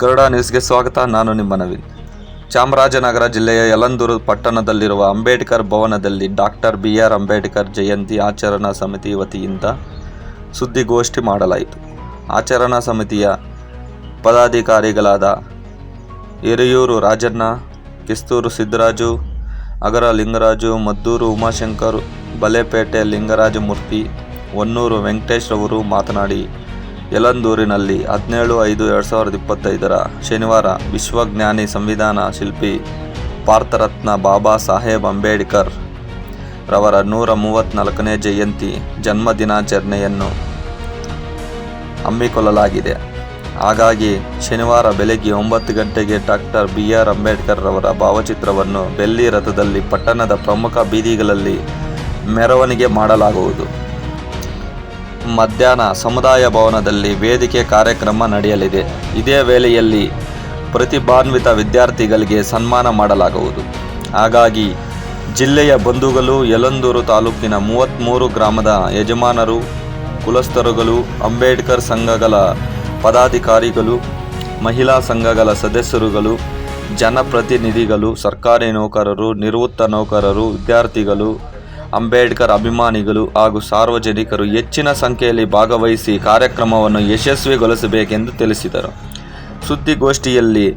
ಗರುಡ ನ್ಯೂಸ್ಗೆ ಸ್ವಾಗತ. ನಾನು ನಿಮ್ಮ ನವೀನ್. ಚಾಮರಾಜನಗರ ಜಿಲ್ಲೆಯ ಯಲಂದೂರು ಪಟ್ಟಣದಲ್ಲಿರುವ ಅಂಬೇಡ್ಕರ್ ಭವನದಲ್ಲಿ doctor B R Ambedkar Jayanti ಆಚರಣಾ ಸಮಿತಿ ವತಿಯಿಂದ ಸುದ್ದಿಗೋಷ್ಠಿ ಮಾಡಲಾಯಿತು. ಆಚರಣಾ ಸಮಿತಿಯ ಪದಾಧಿಕಾರಿಗಳಾದ ಹಿರಿಯೂರು ರಾಜಣ್ಣ, ಕಿಸ್ತೂರು ಸಿದ್ದರಾಜು ಅಗರ ಲಿಂಗರಾಜು, ಮದ್ದೂರು ಉಮಾಶಂಕರ್, ಬಲೇಪೇಟೆ ಲಿಂಗರಾಜಮೂರ್ತಿ, ಹೊನ್ನೂರು ವೆಂಕಟೇಶ್ ರವರು ಮಾತನಾಡಿ ಯಲಂದೂರಿನಲ್ಲಿ ಹದಿನೇಳು ಐದು ಎರಡು ಸಾವಿರದ ಇಪ್ಪತ್ತೈದರ ಶನಿವಾರ ವಿಶ್ವಜ್ಞಾನಿ ಸಂವಿಧಾನ ಶಿಲ್ಪಿ ಭಾರತರತ್ನ ಬಾಬಾ ಸಾಹೇಬ್ ಅಂಬೇಡ್ಕರ್ ರವರ ನೂರ ಮೂವತ್ತ್ನಾಲ್ಕನೇ ಜಯಂತಿ ಜನ್ಮ ದಿನಾಚರಣೆಯನ್ನು ಹಮ್ಮಿಕೊಳ್ಳಲಾಗಿದೆ. ಹಾಗಾಗಿ ಶನಿವಾರ ಬೆಳಗ್ಗೆ ಒಂಬತ್ತು ಗಂಟೆಗೆ ಡಾಕ್ಟರ್ ಬಿ ಆರ್ ಅಂಬೇಡ್ಕರ್ ರವರ ಭಾವಚಿತ್ರವನ್ನು ಬೆಳ್ಳಿ ರಥದಲ್ಲಿ ಪಟ್ಟಣದ ಪ್ರಮುಖ ಬೀದಿಗಳಲ್ಲಿ ಮೆರವಣಿಗೆ ಮಾಡಲಾಗುವುದು. ಮಧ್ಯಾಹ್ನ ಸಮುದಾಯ ಭವನದಲ್ಲಿ ವೇದಿಕೆ ಕಾರ್ಯಕ್ರಮ ನಡೆಯಲಿದೆ. ಇದೇ ವೇಳೆಯಲ್ಲಿ ಪ್ರತಿಭಾನ್ವಿತ ವಿದ್ಯಾರ್ಥಿಗಳಿಗೆ ಸನ್ಮಾನ ಮಾಡಲಾಗುವುದು. ಹಾಗಾಗಿ ಜಿಲ್ಲೆಯ ಬಂಧುಗಳು, ಯಲಂದೂರು ತಾಲೂಕಿನ ಮೂವತ್ತ್ಮೂರು ಗ್ರಾಮದ ಯಜಮಾನರು, ಕುಲಸ್ಥರುಗಳು, ಅಂಬೇಡ್ಕರ್ ಸಂಘಗಳ ಪದಾಧಿಕಾರಿಗಳು, ಮಹಿಳಾ ಸಂಘಗಳ ಸದಸ್ಯರುಗಳು, ಜನಪ್ರತಿನಿಧಿಗಳು, ಸರ್ಕಾರಿ ನೌಕರರು, ನಿವೃತ್ತ ನೌಕರರು, ವಿದ್ಯಾರ್ಥಿಗಳು ಅಂಬೇಡ್ಕರ್ ಅಭಿಮಾನಿಗಳು ಹಾಗೂ ಸಾರ್ವಜನಿಕರು ಹೆಚ್ಚಿನ ಸಂಖ್ಯೆಯಲ್ಲಿ ಭಾಗವಹಿಸಿ ಕಾರ್ಯಕ್ರಮವನ್ನು ಯಶಸ್ವಿಗೊಳಿಸಬೇಕೆಂದು ತಿಳಿಸಿದರು. ಸುದ್ದಿಗೋಷ್ಠಿಯಲ್ಲಿ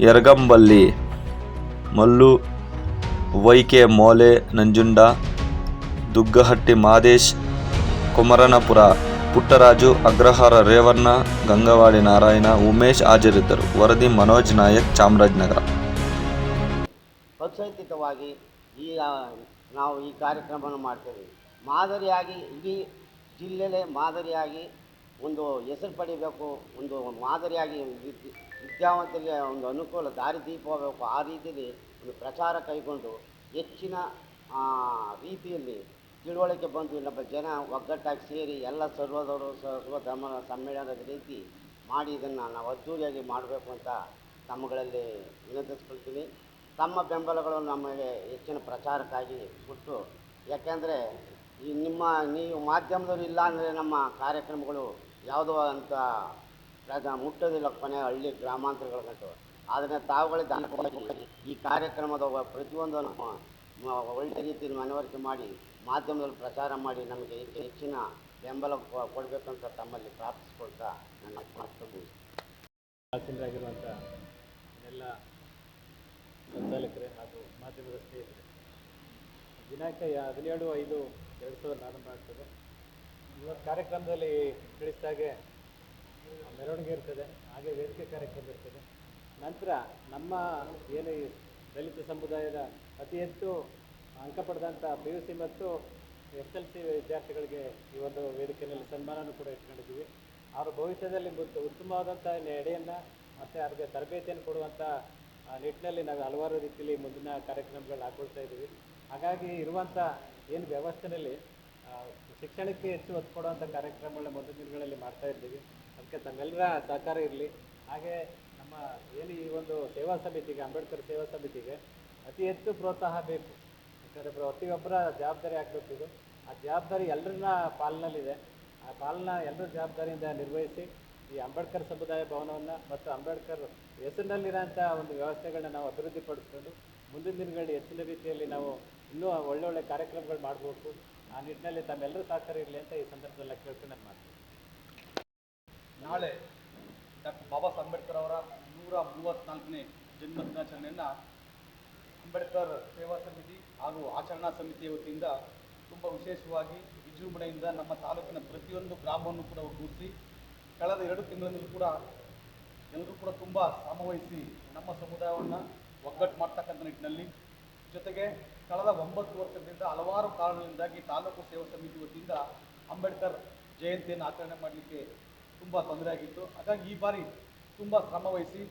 ಯರಗಂಬಲ್ಲಿ ಮಲ್ಲು, ವೈಕೆ ಮೋಲೆ, ನಂಜುಂಡ, ದುಗ್ಗಹಟ್ಟಿ ಮಾದೇಶ್, ಕುಮರನಪುರ, ಪುಟ್ಟರಾಜು, ಅಗ್ರಹಾರ ರೇವಣ್ಣ, ಗಂಗವಾಡಿ ನಾರಾಯಣ, ಉಮೇಶ್ ಹಾಜರಿದ್ದರು. ವರದಿ ಮನೋಜ್ ನಾಯಕ್ ಚಾಮರಾಜನಗರ. ನಾವು ಈ ಕಾರ್ಯಕ್ರಮವನ್ನು ಮಾಡ್ತೇವೆ. ಮಾದರಿಯಾಗಿ ಇಡೀ ಜಿಲ್ಲೆಯಲ್ಲೇ ಮಾದರಿಯಾಗಿ ಒಂದು ಹೆಸರು ಪಡಿಬೇಕು, ಒಂದು ಮಾದರಿಯಾಗಿ ವಿದ್- ವಿದ್ಯಾವಂತರಿಗೆ ಒಂದು ಅನುಕೂಲ ದಾರಿದೀಪವಾಗಬೇಕು ಆ ರೀತಿಯಲ್ಲಿ ಒಂದು ಪ್ರಚಾರ ಕೈಗೊಂಡು ಹೆಚ್ಚಿನ ರೀತಿಯಲ್ಲಿ ತಿಳುವಳಿಕೆ ಬಂದು ನಮ್ಮ ಜನ ಒಗ್ಗಟ್ಟಾಗಿ ಸೇರಿ ಎಲ್ಲ ಸರ್ವದವರು ಸರ್ವ ಧರ್ಮ ಸಮ್ಮೇಳನದ ರೀತಿ ಮಾಡಿ ಇದನ್ನು ನಾವು ಅದ್ದೂರಿಯಾಗಿ ಮಾಡಬೇಕು ಅಂತ ತಮ್ಮಗಳಲ್ಲಿ ವಿನಂತಿಸ್ಕೊಳ್ತೀನಿ. ತಮ್ಮ ಬೆಂಬಲಗಳು ನಮಗೆ ಹೆಚ್ಚಿನ ಪ್ರಚಾರಕ್ಕಾಗಿ ಕೊಟ್ಟು, ಯಾಕೆಂದರೆ ಈ ನಿಮ್ಮ, ನೀವು ಮಾಧ್ಯಮದವರು ಇಲ್ಲ ಅಂದರೆ ನಮ್ಮ ಕಾರ್ಯಕ್ರಮಗಳು ಯಾವುದೋ ಅಂತ ಪ್ರಜ ಮುಟ್ಟೋದಿಲ್ಲ ಕೊನೆ ಹಳ್ಳಿ ಗ್ರಾಮಾಂತರಗಳ ಗಂಟು ಆದರೆ ತಾವುಗಳೇ. ಈ ಕಾರ್ಯಕ್ರಮದ ಪ್ರತಿಯೊಂದನ್ನು ಒಳ್ಳೆ ರೀತಿಯಲ್ಲಿ ಮನವರಿಕೆ ಮಾಡಿ ಮಾಧ್ಯಮದಲ್ಲಿ ಪ್ರಚಾರ ಮಾಡಿ ನಮಗೆ ಹೆಚ್ಚು ಹೆಚ್ಚಿನ ಬೆಂಬಲ ಕೊಡಬೇಕಂತ ತಮ್ಮಲ್ಲಿ ಪ್ರಾರ್ಥಿಸ್ಕೊಳ್ತಾ ನನ್ನ ಮಾತು ಮುಗಿಸ್ತೇನೆ. ಆಸೀನರಾಗಿರುವಂಥ ಎಲ್ಲ ಸಂಚಾಲಕರೇ ಹಾಗೂ ಮಾಧ್ಯಮದ ಸ್ನೇಹಿತರೆ ದಿನಾಂಕ ಹದಿನೇಳು ಐದು ಎರಡು ಸಾವಿರದ ಆರಂಭ ಆಗ್ತದೆ. ಇವತ್ತು ಕಾರ್ಯಕ್ರಮದಲ್ಲಿ ತಿಳಿಸಿದಾಗೆ ಮೆರವಣಿಗೆ ಇರ್ತದೆ, ಹಾಗೆ ವೇದಿಕೆ ಕಾರ್ಯಕ್ರಮ ಇರ್ತದೆ. ನಂತರ ನಮ್ಮ ಏನು ದಲಿತ ಸಮುದಾಯದ ಅತಿ ಹೆಚ್ಚು ಅಂಕ ಪಡೆದಂಥ ಪಿ ಯು ಸಿ ಮತ್ತು ಎಸ್ ಎಲ್ ಸಿ ವಿದ್ಯಾರ್ಥಿಗಳಿಗೆ ಈ ಒಂದು ವೇದಿಕೆಯಲ್ಲಿ ಸನ್ಮಾನನೂ ಕೂಡ ಇಟ್ಕೊಂಡಿದ್ದೀವಿ. ಅವರ ಭವಿಷ್ಯದಲ್ಲಿ ಉತ್ತಮವಾದಂಥ ನಡೆಯನ್ನು ಮತ್ತು ಅವ್ರಿಗೆ ತರಬೇತಿಯನ್ನು ಕೊಡುವಂಥ ನಿಟ್ಟಿನಲ್ಲಿ ನಾವು ಹಲವಾರು ರೀತಿಯಲ್ಲಿ ಮುಂದಿನ ಕಾರ್ಯಕ್ರಮಗಳು ಹಾಕೊಳ್ತಾ ಇದ್ದೀವಿ. ಹಾಗಾಗಿ ಇರುವಂಥ ಏನು ವ್ಯವಸ್ಥೆಯಲ್ಲಿ ಶಿಕ್ಷಣಕ್ಕೆ ಹೆಚ್ಚು ಒತ್ತು ಕೊಡುವಂಥ ಕಾರ್ಯಕ್ರಮಗಳನ್ನ ಮೊದಲ ದಿನಗಳಲ್ಲಿ ಮಾಡ್ತಾ ಇದ್ದೀವಿ. ಅದಕ್ಕೆ ತಮ್ಮೆಲ್ಲರ ಸಹಕಾರ ಇರಲಿ. ಹಾಗೆ ನಮ್ಮ ಏನು ಈ ಒಂದು ಸೇವಾ ಸಮಿತಿಗೆ, ಅಂಬೇಡ್ಕರ್ ಸೇವಾ ಸಮಿತಿಗೆ ಅತಿ ಹೆಚ್ಚು ಪ್ರೋತ್ಸಾಹ ಬೇಕು. ಯಾಕಂದರೆ ಪ್ರತಿಯೊಬ್ಬರ ಜವಾಬ್ದಾರಿ ಆಗಬೇಕು ಇದು. ಆ ಜವಾಬ್ದಾರಿ ಎಲ್ಲರನ್ನ ಪಾಲಿನಲ್ಲಿದೆ. ಆ ಪಾಲನ ಎಲ್ಲರ ಜವಾಬ್ದಾರಿಯಿಂದ ನಿರ್ವಹಿಸಿ ಈ ಅಂಬೇಡ್ಕರ್ ಸಮುದಾಯ ಭವನವನ್ನು ಮತ್ತು ಅಂಬೇಡ್ಕರ್ ಹೆಸರಿನಲ್ಲಿರೋಂಥ ಒಂದು ವ್ಯವಸ್ಥೆಗಳನ್ನ ನಾವು ಅಭಿವೃದ್ಧಿಪಡಿಸ್ಕೊಂಡು ಮುಂದಿನ ದಿನಗಳಲ್ಲಿ ಹೆಚ್ಚಿನ ರೀತಿಯಲ್ಲಿ ನಾವು ಇನ್ನೂ ಒಳ್ಳೆ ಒಳ್ಳೆ ಕಾರ್ಯಕ್ರಮಗಳು ಮಾಡಬೇಕು ಆ ನಿಟ್ಟಿನಲ್ಲಿ ತಮ್ಮೆಲ್ಲರೂ ಸಹಕಾರ ಇರಲಿ ಅಂತ ಈ ಸಂದರ್ಭದಲ್ಲಿ ಕೇಳ್ಕೊಂಡು ನಾನು ಮಾಡ್ತೀನಿ. ನಾಳೆ ಡಾಕ್ಟರ್ ಬಾಬಾ ಸಾಹೇಬ್ ಅಂಬೇಡ್ಕರ್ ಅವರ ನೂರ ಮೂವತ್ತ್ನಾಲ್ಕನೇ ಜನ್ಮ ದಿನಾಚರಣೆಯನ್ನು ಅಂಬೇಡ್ಕರ್ ಸೇವಾ ಸಮಿತಿ ಹಾಗೂ ಆಚರಣಾ ಸಮಿತಿಯ ವತಿಯಿಂದ ತುಂಬ ವಿಶೇಷವಾಗಿ ವಿಜೃಂಭಣೆಯಿಂದ ನಮ್ಮ ತಾಲೂಕಿನ ಪ್ರತಿಯೊಂದು ಗ್ರಾಮವನ್ನು ಕೂಡ ಒಗ್ಗೂಡಿಸಿ ಕಳೆದ ಎರಡು ತಿಂಗಳಿಂದಲೂ ಕೂಡ ಎಲ್ಲರೂ ಕೂಡ ತುಂಬ ಶ್ರಮವಹಿಸಿ ನಮ್ಮ ಸಮುದಾಯವನ್ನು ಒಗ್ಗಟ್ಟು ಮಾಡ್ತಕ್ಕಂಥ ನಿಟ್ಟಿನಲ್ಲಿ ಜೊತೆಗೆ ಕಳೆದ ಒಂಬತ್ತು ವರ್ಷದಿಂದ ಹಲವಾರು ಕಾರಣದಿಂದಾಗಿ ತಾಲೂಕು ಸೇವಾ ಸಮಿತಿ ವತಿಯಿಂದ ಅಂಬೇಡ್ಕರ್ ಜಯಂತಿಯನ್ನು ಆಚರಣೆ ಮಾಡಲಿಕ್ಕೆ ತುಂಬ ತೊಂದರೆ ಆಗಿತ್ತು. ಹಾಗಾಗಿ ಈ ಬಾರಿ ತುಂಬ ಶ್ರಮವಹಿಸಿ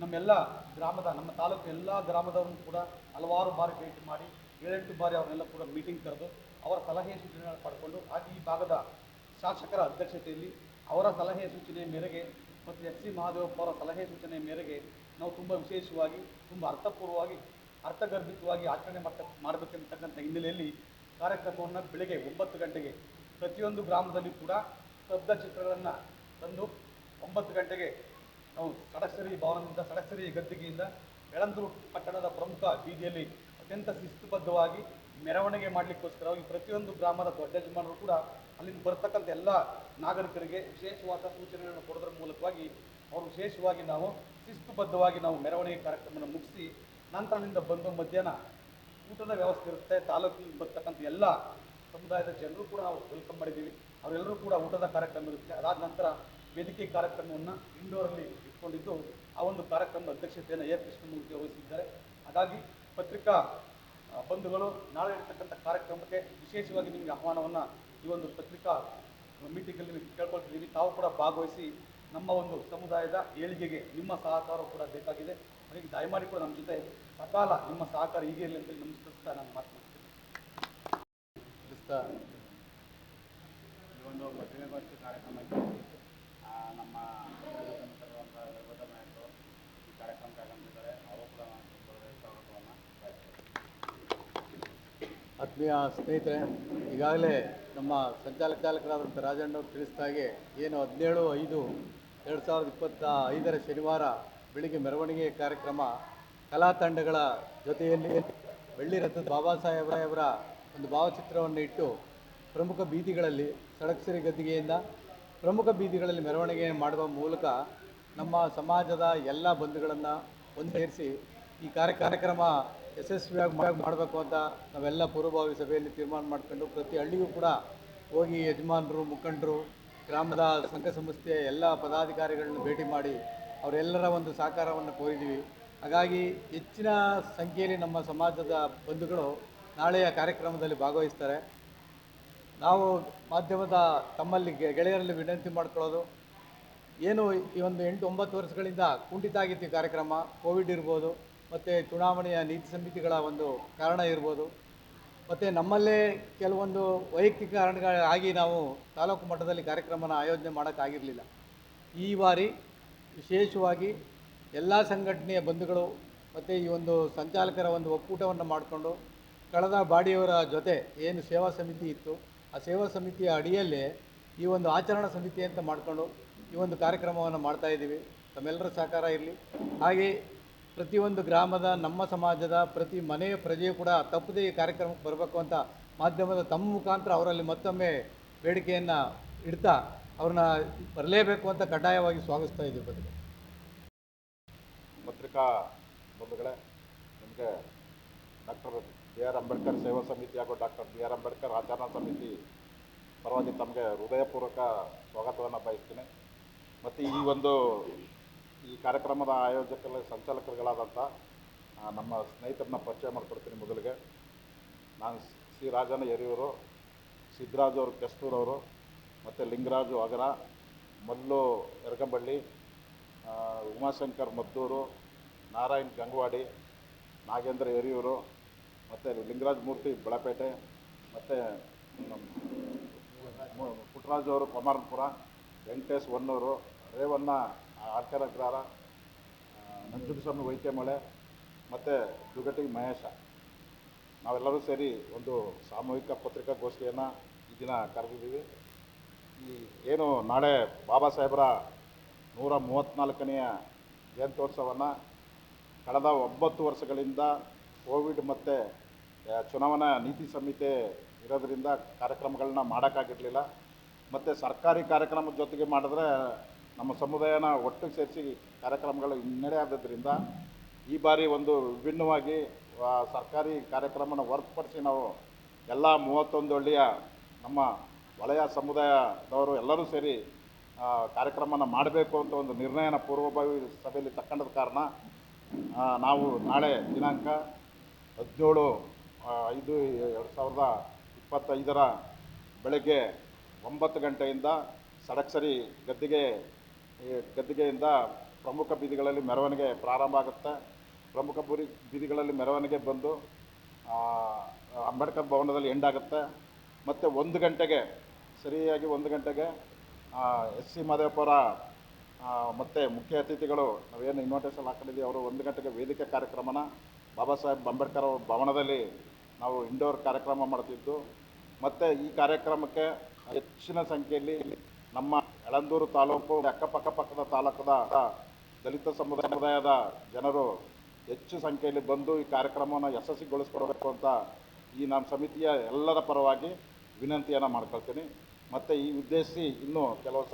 ನಮ್ಮೆಲ್ಲ ಗ್ರಾಮದ, ನಮ್ಮ ತಾಲೂಕು ಎಲ್ಲ ಗ್ರಾಮದವರನ್ನು ಕೂಡ ಹಲವಾರು ಬಾರಿ ಭೇಟಿ ಮಾಡಿ, ಏಳೆಂಟು ಬಾರಿ ಅವರನ್ನೆಲ್ಲ ಕೂಡ ಮೀಟಿಂಗ್ ಕರೆದು ಅವರ ಸಲಹೆ ಸೂಚನೆಗಳನ್ನು ಪಡ್ಕೊಂಡು, ಹಾಗೆ ಈ ಭಾಗದ ಶಾಸಕರ ಅಧ್ಯಕ್ಷತೆಯಲ್ಲಿ ಅವರ ಸಲಹೆ ಸೂಚನೆಯ ಮೇರೆಗೆ ಮತ್ತು ಎಸ್ ಸಿ ಮಹಾದೇವಪ್ಪ ಅವರ ಸಲಹೆ ಸೂಚನೆಯ ಮೇರೆಗೆ ನಾವು ತುಂಬ ವಿಶೇಷವಾಗಿ, ತುಂಬ ಅರ್ಥಪೂರ್ವವಾಗಿ ಅರ್ಥಗರ್ಭಿತವಾಗಿ ಆಚರಣೆ ಮಾಡ್ತ, ಮಾಡಬೇಕೆಂತಕ್ಕಂಥ ಹಿನ್ನೆಲೆಯಲ್ಲಿ ಕಾರ್ಯಕ್ರಮವನ್ನು ಬೆಳಗ್ಗೆ ಒಂಬತ್ತು ಗಂಟೆಗೆ ಪ್ರತಿಯೊಂದು ಗ್ರಾಮದಲ್ಲಿ ಕೂಡ ಸ್ತಬ್ಧ ಚಿತ್ರಗಳನ್ನು ತಂದು ಒಂಬತ್ತು ಗಂಟೆಗೆ ನಾವು ಸಡಸರಿ ಭವನದಿಂದ ಸಡಕ್ಷರಿ ಗದ್ದಿಗೆಯಿಂದ ಬೆಳಂದೂರು ಪಟ್ಟಣದ ಪ್ರಮುಖ ಬೀದಿಯಲ್ಲಿ ಅತ್ಯಂತ ಶಿಸ್ತುಬದ್ಧವಾಗಿ ಮೆರವಣಿಗೆ ಮಾಡಲಿಕ್ಕೋಸ್ಕರವಾಗಿ ಪ್ರತಿಯೊಂದು ಗ್ರಾಮದ ದೊಡ್ಡ ಯಜಮಾನರು ಕೂಡ ಅಲ್ಲಿಂದ ಬರ್ತಕ್ಕಂಥ ಎಲ್ಲ ನಾಗರಿಕರಿಗೆ ವಿಶೇಷವಾದ ಸೂಚನೆಗಳನ್ನು ಕೊಡೋದ್ರ ಮೂಲಕವಾಗಿ ಅವರು ವಿಶೇಷವಾಗಿ ನಾವು ಶಿಸ್ತುಬದ್ಧವಾಗಿ ನಾವು ಮೆರವಣಿಗೆ ಕಾರ್ಯಕ್ರಮವನ್ನು ಮುಗಿಸಿ ನಂತರ ಅಲ್ಲಿಂದ ಬಂದು ಮಧ್ಯಾಹ್ನ ಊಟದ ವ್ಯವಸ್ಥೆ ಇರುತ್ತೆ. ತಾಲೂಕಿಗೆ ಬರ್ತಕ್ಕಂಥ ಎಲ್ಲ ಸಮುದಾಯದ ಜನರು ಕೂಡ ನಾವು ವೆಲ್ಕಮ್ ಮಾಡಿದ್ದೀವಿ. ಅವರೆಲ್ಲರೂ ಕೂಡ ಊಟದ ಕಾರ್ಯಕ್ರಮ ಇರುತ್ತೆ. ಅದಾದ ನಂತರ ವೇದಿಕೆ ಕಾರ್ಯಕ್ರಮವನ್ನು ಇಂಡೋರಲ್ಲಿ ಇಟ್ಕೊಂಡಿದ್ದು ಆ ಒಂದು ಕಾರ್ಯಕ್ರಮದ ಅಧ್ಯಕ್ಷತೆಯನ್ನು ಎ. ಕೃಷ್ಣಮೂರ್ತಿ ವಹಿಸಿದ್ದಾರೆ. ಹಾಗಾಗಿ ಪತ್ರಿಕಾ ಬಂಧುಗಳು ನಾಳೆ ಇರ್ತಕ್ಕಂಥ ಕಾರ್ಯಕ್ರಮಕ್ಕೆ ವಿಶೇಷವಾಗಿ ನಿಮಗೆ ಆಹ್ವಾನವನ್ನು ಈ ಒಂದು ಪತ್ರಿಕಾ ಮೀಟಿಂಗಲ್ಲಿ ಕೇಳ್ಕೊಳ್ತಿದ್ದೀವಿ ತಾವು ಕೂಡ ಭಾಗವಹಿಸಿ ನಮ್ಮ ಒಂದು ಸಮುದಾಯದ ಏಳಿಗೆಗೆ ನಿಮ್ಮ ಸಹಕಾರ ಕೂಡ ಬೇಕಾಗಿದೆ. ಹಾಗಾಗಿ ದಯಮಾಡಿ ಕೂಡ ನಮ್ಮ ಜೊತೆ ಸಕಾಲ ನಿಮ್ಮ ಸಹಕಾರ ಹೀಗೆ ಇರಲಿ ಅಂತೇಳಿ ನಮಸ್ಕರಿಸ್ತಾ ನಾನು ಮಾತನಾಡ್ತೀನಿ. ಕ್ರಿಸ್ತ ಈ ಒಂದು ಕಾರ್ಯಕ್ರಮಕ್ಕೆ ನಮ್ಮ ನಾಯಕರು ಈ ಕಾರ್ಯಕ್ರಮಕ್ಕೆ ಆಗಮಿಸಿದ್ದಾರೆ ಅವರು ಕೂಡ ಸ್ವಾಗತವನ್ನು ಆತ್ಮೀಯ ಸ್ನೇಹಿತರೆ ಈಗಾಗಲೇ ನಮ್ಮ ಸಂಚಾಲಕ ಚಾಲಕರಾದಂಥ ರಾಜಣ್ಣ ತಿಳಿಸ್ದಾಗೆ ತಿಳಿಸಿದ ಹಾಗೆ ಏನು ಹದಿನೇಳು ಐದು ಎರಡು ಸಾವಿರದ ಇಪ್ಪತ್ತ ಐದರ ಶನಿವಾರ ಬೆಳಿಗ್ಗೆ ಮೆರವಣಿಗೆ ಕಾರ್ಯಕ್ರಮ ಕಲಾ ತಂಡಗಳ ಜೊತೆಯಲ್ಲಿ ಬೆಳ್ಳಿ ರಥದ ಬಾಬಾ ಅವರ ಒಂದು ಭಾವಚಿತ್ರವನ್ನು ಇಟ್ಟು ಪ್ರಮುಖ ಬೀದಿಗಳಲ್ಲಿ ಸಡಕ್ಷರಿ ಗದ್ದಿಗೆಯಿಂದ ಪ್ರಮುಖ ಬೀದಿಗಳಲ್ಲಿ ಮೆರವಣಿಗೆ ಮಾಡುವ ಮೂಲಕ ನಮ್ಮ ಸಮಾಜದ ಎಲ್ಲ ಬಂಧುಗಳನ್ನು ಒಂದೇರಿಸಿ ಈ ಕಾರ್ಯ, ಕಾರ್ಯಕ್ರಮ ಯಶಸ್ವಿಯಾಗಿ ಮಾಡ್- ಮಾಡಬೇಕು ಅಂತ ನಾವೆಲ್ಲ ಪೂರ್ವಭಾವಿ ಸಭೆಯಲ್ಲಿ ತೀರ್ಮಾನ ಮಾಡ್ಕೊಂಡು ಪ್ರತಿ ಹಳ್ಳಿಗೂ ಕೂಡ ಹೋಗಿ ಯಜಮಾನರು, ಮುಖಂಡರು, ಗ್ರಾಮದ ಸಂಘ ಸಂಸ್ಥೆಯ ಎಲ್ಲ ಪದಾಧಿಕಾರಿಗಳನ್ನು ಭೇಟಿ ಮಾಡಿ ಅವರೆಲ್ಲರ ಒಂದು ಸಹಕಾರವನ್ನು ಕೋರಿದ್ದೀವಿ. ಹಾಗಾಗಿ ಹೆಚ್ಚಿನ ಸಂಖ್ಯೆಯಲ್ಲಿ ನಮ್ಮ ಸಮಾಜದ ಬಂಧುಗಳು ನಾಳೆಯ ಕಾರ್ಯಕ್ರಮದಲ್ಲಿ ಭಾಗವಹಿಸ್ತಾರೆ. ನಾವು ಮಾಧ್ಯಮದ ತಮ್ಮಲ್ಲಿ ಗೆಳೆಯರಲ್ಲಿ ವಿನಂತಿ ಮಾಡ್ಕೊಳ್ಳೋದು, ಏನು ಈ ಒಂದು ಎಂಟು ಒಂಬತ್ತು ವರ್ಷಗಳಿಂದ ಕುಂಠಿತ ಆಗಿತ್ತು ಕಾರ್ಯಕ್ರಮ. ಕೋವಿಡ್ ಇರ್ಬೋದು, ಮತ್ತು ಚುನಾವಣೆಯ ನೀತಿ ಸಮಿತಿಗಳ ಒಂದು ಕಾರಣ ಇರ್ಬೋದು. ಮತ್ತು ನಮ್ಮಲ್ಲೇ ಕೆಲವೊಂದು ವೈಯಕ್ತಿಕ ಕಾರಣಗಳಾಗಿ ನಾವು ತಾಲೂಕು ಮಟ್ಟದಲ್ಲಿ ಕಾರ್ಯಕ್ರಮನ ಆಯೋಜನೆ ಮಾಡೋಕ್ಕಾಗಿರಲಿಲ್ಲ ಈ ಬಾರಿ ವಿಶೇಷವಾಗಿ ಎಲ್ಲ ಸಂಘಟನೆಯ ಬಂಧುಗಳು ಮತ್ತು ಈ ಒಂದು ಸಂಚಾಲಕರ ಒಂದು ಒಕ್ಕೂಟವನ್ನು ಮಾಡಿಕೊಂಡು ಕಳೆದ ಬಾಡಿಯವರ ಜೊತೆ ಏನು ಸೇವಾ ಸಮಿತಿ ಇತ್ತು, ಆ ಸೇವಾ ಸಮಿತಿಯ ಅಡಿಯಲ್ಲೇ ಈ ಒಂದು ಆಚರಣಾ ಸಮಿತಿ ಅಂತ ಮಾಡಿಕೊಂಡು ಈ ಒಂದು ಕಾರ್ಯಕ್ರಮವನ್ನು ಮಾಡ್ತಾ ಇದ್ದೀವಿ. ತಮ್ಮೆಲ್ಲರ ಸಹಕಾರ ಇರಲಿ. ಹಾಗೆ ಪ್ರತಿಯೊಂದು ಗ್ರಾಮದ, ನಮ್ಮ ಸಮಾಜದ, ಪ್ರತಿ ಮನೆಯ ಪ್ರಜೆಯು ಕೂಡ ತಪ್ಪದೇ ಈ ಕಾರ್ಯಕ್ರಮಕ್ಕೆ ಬರಬೇಕು ಅಂತ ಮಾಧ್ಯಮದ ತಮ್ಮ ಮುಖಾಂತರ ಅವರಲ್ಲಿ ಮತ್ತೊಮ್ಮೆ ಬೇಡಿಕೆಯನ್ನು ಇಡ್ತಾ ಅವ್ರನ್ನ ಬರಲೇಬೇಕು ಅಂತ ಕಡ್ಡಾಯವಾಗಿ ಸ್ವಾಗತಿಸ್ತಾ ಇದ್ದೀವಿ ಬದಲು ಪತ್ರಿಕಾ ಬಂಧುಗಳೇ, ನಿಮಗೆ ಡಾಕ್ಟರ್ ಬಿ ಆರ್ ಅಂಬೇಡ್ಕರ್ ಸೇವಾ ಸಮಿತಿ ಹಾಗೂ ಡಾಕ್ಟರ್ ಬಿ ಆರ್ ಅಂಬೇಡ್ಕರ್ ಆಚರಣಾ ಸಮಿತಿ ಪರವಾಗಿ ತಮಗೆ ಹೃದಯಪೂರ್ವಕ ಸ್ವಾಗತವನ್ನು ಬಯಸ್ತೀನಿ. ಮತ್ತು ಈ ಒಂದು ಈ ಕಾರ್ಯಕ್ರಮದ ಆಯೋಜಕರ ಸಂಚಾಲಕರುಗಳಾದಂಥ ನಮ್ಮ ಸ್ನೇಹಿತರನ್ನ ಪರಿಚಯ ಮಾಡಿಕೊಡ್ತೀನಿ ಮೊದಲಿಗೆ. ನಾನು ಸಿ ರಾಜನ ಯರಿಯೂರು ಸಿದ್ದರಾಜು ಅವರು ಕೆಸ್ತೂರವರು ಮತ್ತು ಲಿಂಗರಾಜು ಅಗರ ಮಲ್ಲು ಎರಗಂಬಳ್ಳಿ ಆ, ಉಮಾಶಂಕರ್ ಮದ್ದೂರು ನಾರಾಯಣ್ ಗಂಗವಾಡಿ ನಾಗೇಂದ್ರ ಎರಿಯೂರು ಮತ್ತು ಲಿಂಗರಾಜ್ ಮೂರ್ತಿ ಬಳಪೇಟೆ ಮತ್ತು ಪುಟ್ಟರಾಜು ಅವರು ಕೊಮಾರಪುರ ವೆಂಕಟೇಶ್ ಹೊನ್ನೂರು ರೇವಣ್ಣ ಆರ್ಕರ ಅಗ್ರಹಾರ ನಂಜುಂಡಸ್ವಾಮಿ ವೈದ್ಯಮಳೆ ಮತ್ತು ದುಗಟಿ ಮಹೇಶ. ನಾವೆಲ್ಲರೂ ಸೇರಿ ಒಂದು ಸಾಮೂಹಿಕ ಪತ್ರಿಕಾಗೋಷ್ಠಿಯನ್ನು ಈ ದಿನ ಕರೆದಿದ್ದೀವಿ. ಏನು ನಾಳೆ ಬಾಬಾ ಸಾಹೇಬರ ನೂರ ಮೂವತ್ತ್ನಾಲ್ಕನೆಯ ಜಯಂತ್ಯೋತ್ಸವವನ್ನು ಕಳೆದ ಒಂಬತ್ತು ವರ್ಷಗಳಿಂದ ಕೋವಿಡ್ ಮತ್ತು ಚುನಾವಣಾ ನೀತಿ ಸಂಹಿತೆ ಇರೋದರಿಂದ ಕಾರ್ಯಕ್ರಮಗಳನ್ನ ಮಾಡೋಕ್ಕಾಗಿರಲಿಲ್ಲ. ಮತ್ತು ಸರ್ಕಾರಿ ಕಾರ್ಯಕ್ರಮದ ಜೊತೆಗೆ ಮಾಡಿದ್ರೆ ನಮ್ಮ ಸಮುದಾಯನ ಒಟ್ಟಿಗೆ ಸೇರಿಸಿ ಕಾರ್ಯಕ್ರಮಗಳು ಹಿನ್ನಡೆ ಆದ್ದರಿಂದ ಈ ಬಾರಿ ಒಂದು ವಿಭಿನ್ನವಾಗಿ ಸರ್ಕಾರಿ ಕಾರ್ಯಕ್ರಮನ ಹೊರತುಪಡಿಸಿ ನಾವು ಎಲ್ಲ ಮೂವತ್ತೊಂದು ಹಳ್ಳಿಯ ನಮ್ಮ ವಲಯ ಸಮುದಾಯದವರು ಎಲ್ಲರೂ ಸೇರಿ ಕಾರ್ಯಕ್ರಮನ ಮಾಡಬೇಕು ಅಂತ ಒಂದು ನಿರ್ಣಯನ ಪೂರ್ವಭಾವಿ ಸಭೆಯಲ್ಲಿ ತಕ್ಕಂಡದ ಕಾರಣ ನಾವು ನಾಳೆ ದಿನಾಂಕ ಹದಿನೇಳು ಐದು, ಎರಡು ಸಾವಿರದ ಇಪ್ಪತ್ತೈದರ ಬೆಳಗ್ಗೆ ಒಂಬತ್ತು ಗಂಟೆಯಿಂದ ಸಡಕ್ಸರಿ ಗದ್ದಿಗೆ ಗದ್ದಿಗೆಯಿಂದ ಪ್ರಮುಖ ಬೀದಿಗಳಲ್ಲಿ ಮೆರವಣಿಗೆ ಪ್ರಾರಂಭ ಆಗುತ್ತೆ. ಪ್ರಮುಖ ಬುರಿ ಬೀದಿಗಳಲ್ಲಿ ಮೆರವಣಿಗೆ ಬಂದು ಅಂಬೇಡ್ಕರ್ ಭವನದಲ್ಲಿ ಎಂಡಾಗುತ್ತೆ ಮತ್ತು ಒಂದು ಗಂಟೆಗೆ, ಸರಿಯಾಗಿ ಒಂದು ಗಂಟೆಗೆ ಎಸ್ ಸಿ ಮಾದೇವಪುರ ಮತ್ತು ಮುಖ್ಯ ಅತಿಥಿಗಳು, ನಾವೇನು ಇನ್ವಿಟೇಷನ್ ಹಾಕೊಂಡಿದ್ದೀವಿ, ಅವರು ಒಂದು ಗಂಟೆಗೆ ವೇದಿಕೆ ಕಾರ್ಯಕ್ರಮನ ಬಾಬಾ ಸಾಹೇಬ್ ಅಂಬೇಡ್ಕರ್ ಅವರ ಭವನದಲ್ಲಿ ನಾವು ಇಂಡೋರ್ ಕಾರ್ಯಕ್ರಮ ಮಾಡ್ತಿದ್ದು. ಮತ್ತು ಈ ಕಾರ್ಯಕ್ರಮಕ್ಕೆ ಹೆಚ್ಚಿನ ಸಂಖ್ಯೆಯಲ್ಲಿ ನಮ್ಮ ಯಳಂದೂರು ತಾಲೂಕು, ಅಕ್ಕಪಕ್ಕ ಪಕ್ಕದ ತಾಲೂಕದ ದಲಿತ ಸಮುದಾಯ ಸಮುದಾಯದ ಜನರು ಹೆಚ್ಚು ಸಂಖ್ಯೆಯಲ್ಲಿ ಬಂದು ಈ ಕಾರ್ಯಕ್ರಮವನ್ನು ಯಶಸ್ವಿಗೊಳಿಸ್ಕೊಡ್ಬೇಕು ಅಂತ ಈ ನಮ್ಮ ಸಮಿತಿಯ ಎಲ್ಲರ ಪರವಾಗಿ ವಿನಂತಿಯನ್ನು ಮಾಡ್ಕೊಳ್ತೀನಿ. ಮತ್ತು ಈ ಉದ್ದೇಶಿಸಿ ಇನ್ನೂ ಕೆಲವು